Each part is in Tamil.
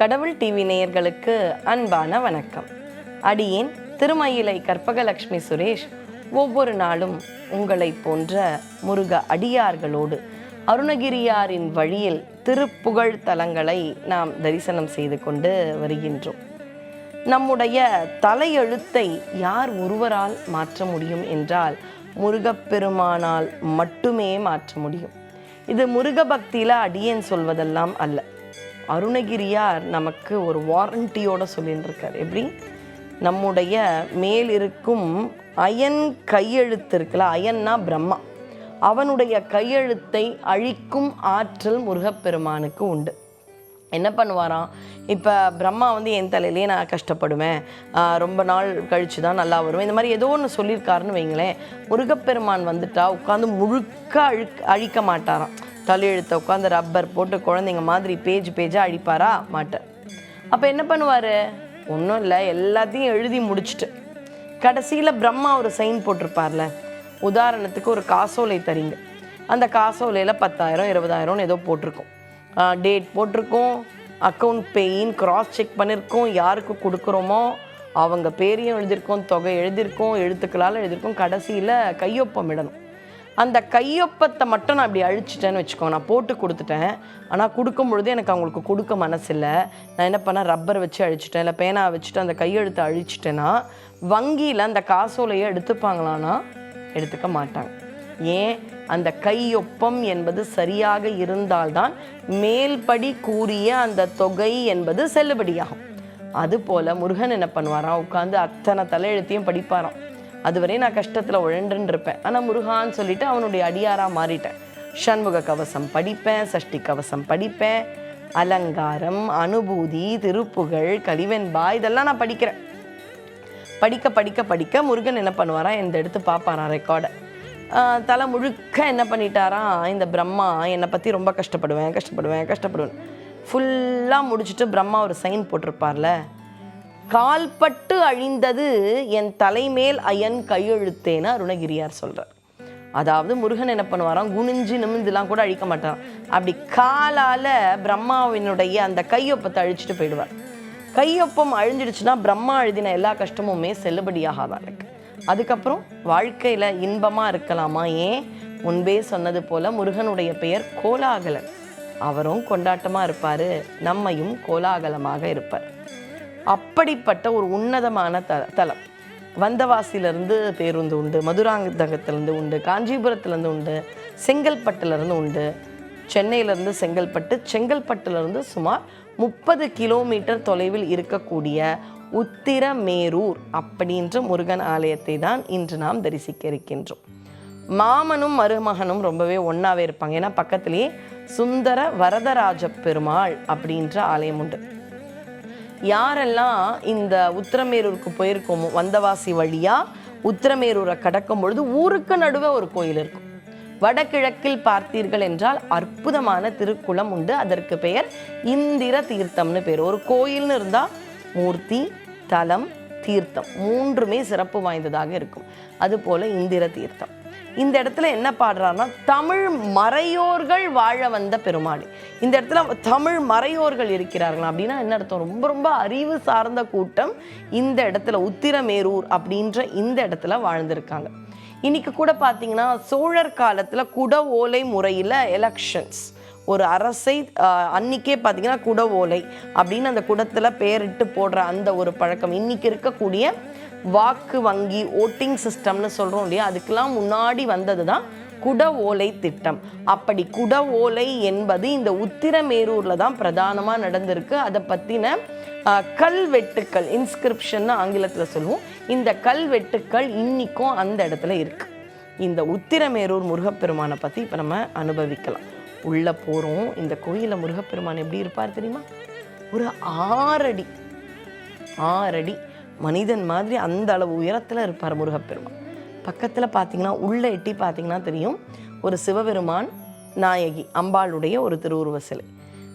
கடவுள் டிவி நேயர்களுக்கு அன்பான வணக்கம். அடியேன் திருமயிலை கற்பகலட்சுமி சுரேஷ். ஒவ்வொரு நாளும் உங்களைப் போன்ற முருக அடியார்களோடு அருணகிரியாரின் வழியில் திருப்புகழ் தலங்களை நாம் தரிசனம் செய்து கொண்டு வருகின்றோம். நம்முடைய தலையெழுத்தை யார் ஒருவரால் மாற்ற முடியும் என்றால் முருகப்பெருமானால் மட்டுமே மாற்ற முடியும். இது முருக பக்தியில் அடியேன் சொல்வதெல்லாம் அல்ல. அருணகிரியார் நமக்கு ஒரு வாரண்டியோட சொல்லிட்டுருக்கார் எப்படி? நம்முடைய மேல் இருக்கும் அயன் கையெழுத்து இருக்குல்ல அயன்னா பிரம்மா. அவனுடைய கையெழுத்தை அழிக்கும் ஆற்றல் முருகப்பெருமானுக்கு உண்டு. என்ன பண்ணுவாராம்? இப்போ பிரம்மா வந்து என் தலையிலே நான் கஷ்டப்படுவேன். ரொம்ப நாள் கழித்து தான் நல்லா வருவேன். இந்த மாதிரி ஏதோ ஒன்று சொல்லியிருக்காருன்னு வைங்களேன். முருகப்பெருமான் வந்துட்டா உட்காந்து முழுக்க அழு அழிக்க மாட்டாராம். தலையெழுத்தை உட்காந்து ரப்பர் போட்டு குழந்தைங்க மாதிரி பேஜ் பேஜாக அழிப்பாரா மாட்டார் அப்போ என்ன பண்ணுவார்? ஒன்றும் இல்லை எல்லாத்தையும் எழுதி முடிச்சுட்டு. கடைசியில் பிரம்மா ஒரு சைன் போட்டிருப்பார்ல. உதாரணத்துக்கு ஒரு காசோலை தரீங்க. அந்த காசோலையில் பத்தாயிரம் இருபதாயிரம்னு ஏதோ போட்டிருக்கோம். டேட் போட்டிருக்கோம். அக்கௌண்ட் பேயின் கிராஸ் செக் பண்ணியிருக்கோம் யாருக்கு கொடுக்குறோமோ அவங்க பேரையும் எழுதியிருக்கோம் தொகை எழுதியிருக்கோம் எழுத்துக்களால் எழுதியிருக்கோம். கடைசியில் கையொப்பம் இடணும் அந்த கையொப்பத்தை மட்டும் நான் இப்படி அழிச்சிட்டேன்னு வச்சுக்கோங்க நான் போட்டு கொடுத்துட்டேன். ஆனால் கொடுக்கும் பொழுது எனக்கு அவங்களுக்கு கொடுக்க மனசில்லை. நான் என்ன பண்ணேன்? ரப்பர் வச்சு அழிச்சிட்டேன். இல்லை பேனா வச்சுட்டு அந்த கையெழுத்தை அழிச்சிட்டேன்னா வங்கியில் அந்த காசோலையை எடுத்துப்பாங்களான்னா எடுத்துக்க மாட்டாங்க. ஏன்? அந்த கையொப்பம் என்பது சரியாக இருந்தால்தான் மேல்படி கூறிய அந்த தொகை என்பது செல்லுபடியாகும். அதுபோல் முருகன் என்ன பண்ணுவாராம்? உட்காந்து அத்தனை தலையெழுத்தையும் படிப்பாராம். அதுவரை நான் கஷ்டத்தில் உழண்டுன்னு இருப்பேன் ஆனால் முருகான்னு சொல்லிட்டு அவனுடைய அடியாராக மாறிட்டேன். சண்முக கவசம் படிப்பேன் சஷ்டி கவசம் படிப்பேன். அலங்காரம் அனுபூதி திருப்புகழ் கலிவெண்பா இதெல்லாம் நான் படிக்கிறேன். படிக்க படிக்க படிக்க முருகன் என்ன பண்ணுவாரா? இந்த எடுத்து பார்ப்பாராம் ரெக்கார்டை தலை முழுக்க என்ன பண்ணிட்டாரா? இந்த பிரம்மா என்னை பற்றி ரொம்ப கஷ்டப்படுவேன் கஷ்டப்படுவேன் கஷ்டப்படுவேன். ஃபுல்லாக முடிச்சுட்டு பிரம்மா ஒரு சைன் போட்டிருப்பார்ல. கால்பட்டு அழிந்தது என் தலைமேல் அயன் கையெழுத்தேன்னு அருணகிரியார் சொல்கிறார் அதாவது முருகன் என்ன பண்ணுவாராம்? குனிஞ்சு நிமிந்துலாம் கூட அழிக்க மாட்டாராம். அப்படி காலால் பிரம்மாவினுடைய அந்த கையொப்பத்தை அழிச்சிட்டு போயிடுவார். கையொப்பம் அழிஞ்சிடுச்சுன்னா பிரம்மா எழுதின எல்லா கஷ்டமுமே செல்லுபடியாகாதான் இருக்கு அதுக்கப்புறம் வாழ்க்கையில் இன்பமாக இருக்கலாமா ஏன்? முன்பே சொன்னது போல் முருகனுடைய பெயர் கோலாகலன். அவரும் கொண்டாட்டமாக இருப்பார். நம்மையும் கோலாகலமாக இருப்பார். அப்படிப்பட்ட ஒரு உன்னதமான த தலம். வந்தவாசியிலேருந்து பேருந்து உண்டு மதுராந்தகத்திலேருந்து உண்டு காஞ்சிபுரத்துலேருந்து உண்டு செங்கல்பட்டுலேருந்து உண்டு. சென்னையிலேருந்து செங்கல்பட்டு செங்கல்பட்டுலேருந்து சுமார் முப்பது கிலோமீட்டர் தொலைவில் இருக்கக்கூடிய உத்திரமேரூர் அப்படின்ற முருகன் ஆலயத்தை தான் இன்று நாம் தரிசிக்க இருக்கின்றோம். மாமனும் மருமகனும் ரொம்பவே ஒன்றாவே இருப்பாங்க. ஏன்னா பக்கத்திலேயே சுந்தர வரதராஜ பெருமாள் அப்படின்ற ஆலயம் உண்டு. யாரெல்லாம் இந்த உத்திரமேரூருக்கு போயிருக்கோமோ வந்தவாசி வழியாக உத்திரமேரூரை கடக்கும் பொழுது ஊருக்கு நடுவே ஒரு கோயில் இருக்கும். வடகிழக்கில் பார்த்தீர்கள் என்றால் அற்புதமான திருக்குளம் உண்டு. அதற்கு பெயர் இந்திர தீர்த்தம்னு பேர். ஒரு கோயில்னு இருந்தால் மூர்த்தி தலம் தீர்த்தம் மூன்றுமே சிறப்பு வாய்ந்ததாக இருக்கும். அதுபோல இந்திர தீர்த்தம். இந்த இடத்துல என்ன பாடுறாருன்னா தமிழ் மறையோர்கள் வாழ வந்த பெருமாள். இந்த இடத்துல தமிழ் மறையோர்கள் இருக்கிறார்கள் அப்படின்னா என்ன அர்த்தம்? ரொம்ப ரொம்ப அறிவு சார்ந்த கூட்டம் இந்த இடத்துல உத்திரமேரூர் அப்படின்ற இந்த இடத்துல வாழ்ந்திருக்காங்க. இன்னைக்கு கூட பார்த்தீங்கன்னா சோழர் காலத்தில் குட ஓலை முறையில் எலெக்ஷன்ஸ் ஒரு அரசை அன்னைக்கே பார்த்தீங்கன்னா குட ஓலை அப்படின்னு அந்த குடத்தில் பேரிட்டு போடுற அந்த ஒரு பழக்கம். இன்னைக்கு இருக்கக்கூடிய வாக்கு வங்கி ஓட்டிங் சிஸ்டம்னு சொல்கிறோம் இல்லையா? அதுக்கெல்லாம் முன்னாடி வந்தது தான் குட ஓலை திட்டம். அப்படி குட ஓலை என்பது இந்த உத்திரமேரூரில் தான் பிரதானமாக நடந்திருக்கு. அதை பற்றின கல்வெட்டுக்கள் இன்ஸ்கிரிப்ஷன் ஆங்கிலத்தில் சொல்லுவோம். இந்த கல்வெட்டுக்கள் இன்றைக்கும் அந்த இடத்துல இருக்குது இந்த உத்திரமேரூர் முருகப்பெருமானை பற்றி இப்போ நம்ம அனுபவிக்கலாம். உள்ளே போகிறோம் இந்த கோயிலில் முருகப்பெருமான் எப்படி இருப்பார் தெரியுமா? ஒரு ஆறடி. ஆறடி. மனிதன் மாதிரி அந்த அளவு உயரத்தில் இருப்பார் முருகப்பெருமான். பக்கத்தில் பார்த்தீங்கன்னா உள்ளே எட்டி பார்த்தீங்கன்னா தெரியும் ஒரு சிவபெருமான் நாயகி அம்பாளுடைய ஒரு திருவுருவ சிலை.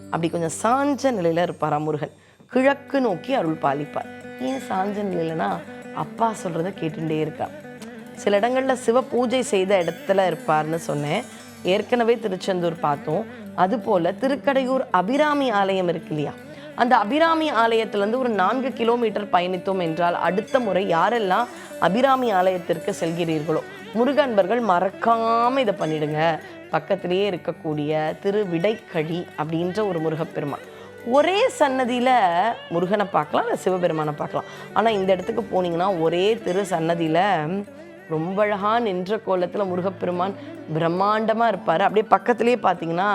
அப்படி கொஞ்சம் சாஞ்ச நிலையில் இருப்பார் முருகன். கிழக்கு நோக்கி அருள் பாலிப்பார். ஏன் சாஞ்ச நிலையிலனா அப்பா சொல்கிறத கேட்டுட்டே இருக்கா. சில இடங்களில் சிவ பூஜை செய்த இடத்துல இருப்பார்னு சொன்னேன். ஏற்கனவே திருச்செந்தூர் பார்த்தோம். அதுபோல் திருக்கடையூர் அபிராமி ஆலயம் இருக்கு இல்லையா? அந்த அபிராமி ஆலயத்திலேருந்து ஒரு நான்கு கிலோமீட்டர் பயணித்தோம் என்றால் அடுத்த முறை யாரெல்லாம் அபிராமி ஆலயத்திற்கு செல்கிறீர்களோ முருகன்பர்கள் மறக்காமல் இதை பண்ணிடுங்க. பக்கத்திலேயே இருக்கக்கூடிய திரு விடைக்கழி அப்படின்ற ஒரு முருகப்பெருமான். ஒரே சன்னதியில் முருகனை பார்க்கலாம் இல்லை சிவபெருமானை பார்க்கலாம். ஆனால் இந்த இடத்துக்கு போனீங்கன்னா ஒரே திரு சன்னதியில் ரொம்ப அழகாக நின்ற கோலத்தில் முருகப்பெருமான் பிரம்மாண்டமாக இருப்பார். அப்படியே பக்கத்துலேயே பார்த்தீங்கன்னா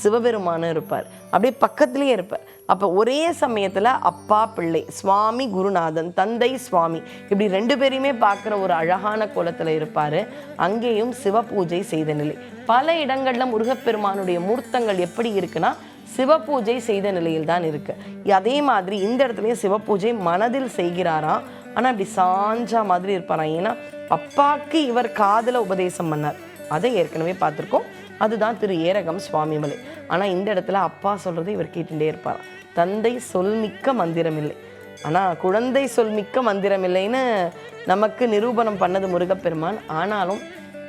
சிவபெருமானும் இருப்பார். அப்படியே பக்கத்துலேயே இருப்பார். அப்போ ஒரே சமயத்தில் அப்பா பிள்ளை சுவாமி குருநாதன் தந்தை சுவாமி இப்படி ரெண்டு பேரையுமே பார்க்குற ஒரு அழகான கோலத்தில் இருப்பார். அங்கேயும் சிவ பூஜை செய்த நிலை. பல இடங்களில் முருகப்பெருமானுடைய மூர்த்தங்கள் எப்படி இருக்குன்னா சிவபூஜை செய்த நிலையில் தான் இருக்குது அதே மாதிரி இந்த இடத்துலையும் சிவபூஜை மனதில் செய்கிறாராம். ஆனால் அப்படி சாஞ்சா மாதிரி இருப்பாராம். ஏன்னா அப்பாவுக்கு இவர் காதில் உபதேசம் பண்ணார். அதை ஏற்கனவே பார்த்துருக்கோம். அதுதான் திரு ஏரகம் சுவாமிமலை. ஆனால் இந்த இடத்துல அப்பா சொல்றது இவர் கேட்டுகிட்டே இருப்பார். தந்தை சொல்மிக்க மந்திரம் இல்லை ஆனால் குழந்தை சொல்மிக்க மந்திரம் இல்லைன்னு நமக்கு நிரூபணம் பண்ணது முருகப்பெருமான். ஆனாலும்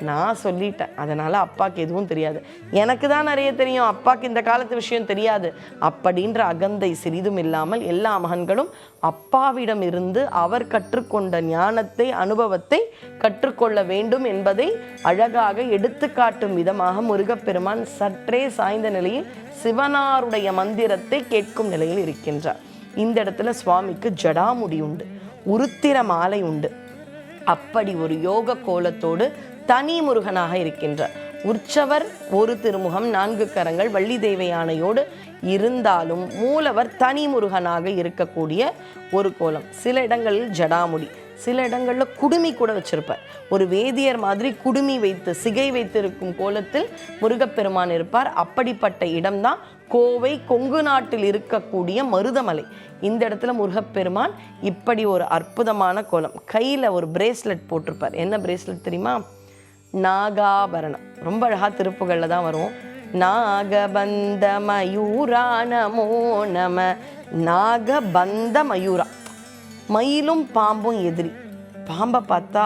நான் சொல்லிட்டேன். அதனால் அப்பாவுக்கு எதுவும் தெரியாது. எனக்கு தான் நிறைய தெரியும். அப்பாவுக்கு இந்த காலத்து விஷயம் தெரியாது. அப்படின்ற அகந்தை சிறிதும் இல்லாமல் எல்லா மகன்களும் அப்பாவிடம் இருந்து அவர் கற்றுக்கொண்ட ஞானத்தை அனுபவத்தை கற்றுக்கொள்ள வேண்டும் என்பதை அழகாக எடுத்துக்காட்டும் விதமாக முருகப்பெருமான் சற்றே சாய்ந்த நிலையில் சிவனாருடைய மந்திரத்தை கேட்கும் நிலையில் இருக்கின்றார். இந்த இடத்துல சுவாமிக்கு ஜடாமுடி உண்டு. உருத்திர மாலை உண்டு. அப்படி ஒரு யோக கோலத்தோடு தனி முருகனாக இருக்கின்றார். உற்சவர் ஒரு திருமுகம் நான்கு கரங்கள் வள்ளி தேவை யானையோடு இருந்தாலும் மூலவர் தனி முருகனாக இருக்கக்கூடிய ஒரு கோலம். சில இடங்களில் ஜடாமுடி சில இடங்களில் குடுமி கூட வச்சிருப்பார். ஒரு வேதியர் மாதிரி குடுமி வைத்து சிகை வைத்திருக்கும் கோலத்தில் முருகப்பெருமான் இருப்பார். அப்படிப்பட்ட இடம்தான் கோவை கொங்கு நாட்டில் இருக்கக்கூடிய மருதமலை. இந்த இடத்துல முருகப்பெருமான் இப்படி ஒரு அற்புதமான கோலம். கையில் ஒரு பிரேஸ்லெட் போட்டிருப்பார். என்ன பிரேஸ்லெட் தெரியுமா? நாகாபரணம். ரொம்ப அழகா திருப்புகளில் தான் வரும். நாகபந்த மயூரா நமோ நம நாகபந்த மயூரா மயிலும் பாம்பும் எதிரி. பாம்பை பார்த்தா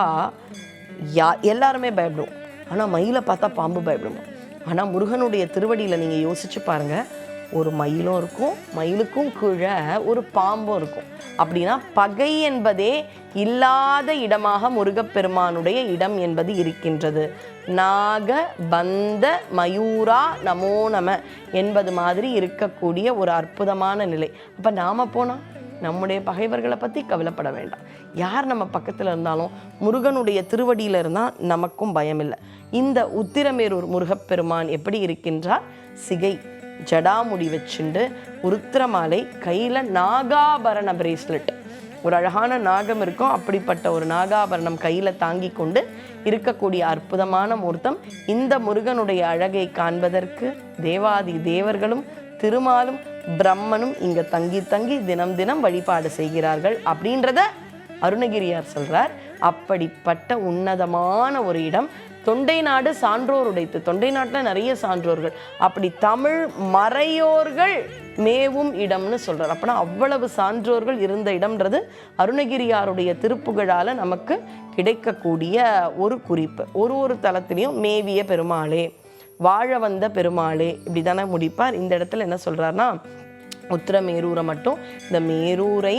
யா எல்லாருமே பயப்படுவோம். ஆனால் மயிலை பார்த்தா பாம்பு பயப்படுவோம் ஆனால் முருகனுடைய திருவடியில் நீங்கள் யோசிச்சு பாருங்கள் ஒரு மயிலும் இருக்கும் மயிலுக்கும் கீழே ஒரு பாம்பும் இருக்கும். அப்படின்னா பகை என்பதே இல்லாத இடமாக முருகப்பெருமானுடைய இடம் என்பது இருக்கின்றது. நாக பந்த மயூரா நமோ நம என்பது மாதிரி இருக்கக்கூடிய ஒரு அற்புதமான நிலை. அப்போ நாம போனால் நம்முடைய பகைவர்களை பற்றி கவலைப்பட வேண்டாம். யார் நம்ம பக்கத்தில் இருந்தாலும் முருகனுடைய திருவடியில் இருந்தால் நமக்கும் பயமில்லை. இந்த உத்திரமேரூர் முருகப்பெருமான் எப்படி இருக்கின்றார்? சிகை. ஜடாமுடி வச்சுண்டு உருத்திரமாலை கையில் நாகாபரண பிரேஸ்லெட் ஒரு அழகான நாகம் இருக்கும். அப்படிப்பட்ட ஒரு நாகாபரணம் கையில் தாங்கி கொண்டு இருக்கக்கூடிய அற்புதமான மூர்த்தம் இந்த முருகனுடைய அழகை காண்பதற்கு தேவாதி தேவர்களும் திருமாலும் பிரம்மனும் இங்க தங்கி தங்கி தினம் தினம் வழிபாடு செய்கிறார்கள் அப்படின்றத அருணகிரியார் சொல்றார். அப்படிப்பட்ட உன்னதமான ஒரு இடம். தொண்டை நாடு சான்றோர் உடைத்து. தொண்டை நாட்டில் நிறைய சான்றோர்கள். அப்படி தமிழ் மறையோர்கள் மேவும் இடம்னு சொல்கிறார் அப்பனா அவ்வளவு சான்றோர்கள் இருந்த இடம்ன்றது அருணகிரியாருடைய திருப்புகழால் நமக்கு கிடைக்கக்கூடிய ஒரு குறிப்பு. ஒரு ஒரு தலத்திலையும் மேவிய பெருமாளே வாழ வந்த பெருமாளே இப்படி தானே முடிப்பார். இந்த இடத்துல என்ன சொல்கிறாருன்னா உத்திரமேரூரை மட்டும் இந்த மேரூரை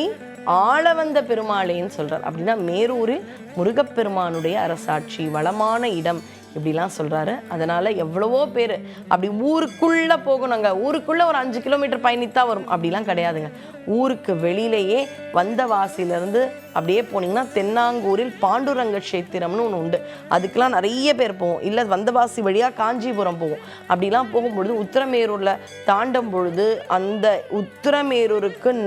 ஆள வந்த பெருமாளேன்னு சொல்கிறார் அப்படின்னா மேரூர் முருகப்பெருமானுடைய அரசாட்சி வளமான இடம் இப்படிலாம் சொல்கிறாரு அதனால் எவ்வளவோ பேர் அப்படி ஊருக்குள்ளே போகணுங்க. ஊருக்குள்ளே ஒரு அஞ்சு கிலோமீட்டர் பயணித்தா வரும். அப்படிலாம் கிடையாதுங்க. ஊருக்கு வெளியிலேயே வந்தவாசியிலேருந்து அப்படியே போனீங்கன்னா தென்னாங்கூரில் பாண்டுரங்க கஷேத்திரம்னு ஒன்று உண்டு. அதுக்கெலாம் நிறைய பேர் போவோம். இல்லை வந்தவாசி வழியாக காஞ்சிபுரம் போவோம். அப்படிலாம் போகும்பொழுது உத்திரமேரூரில் தாண்டும் பொழுது அந்த உத்திரமேரூருக்கு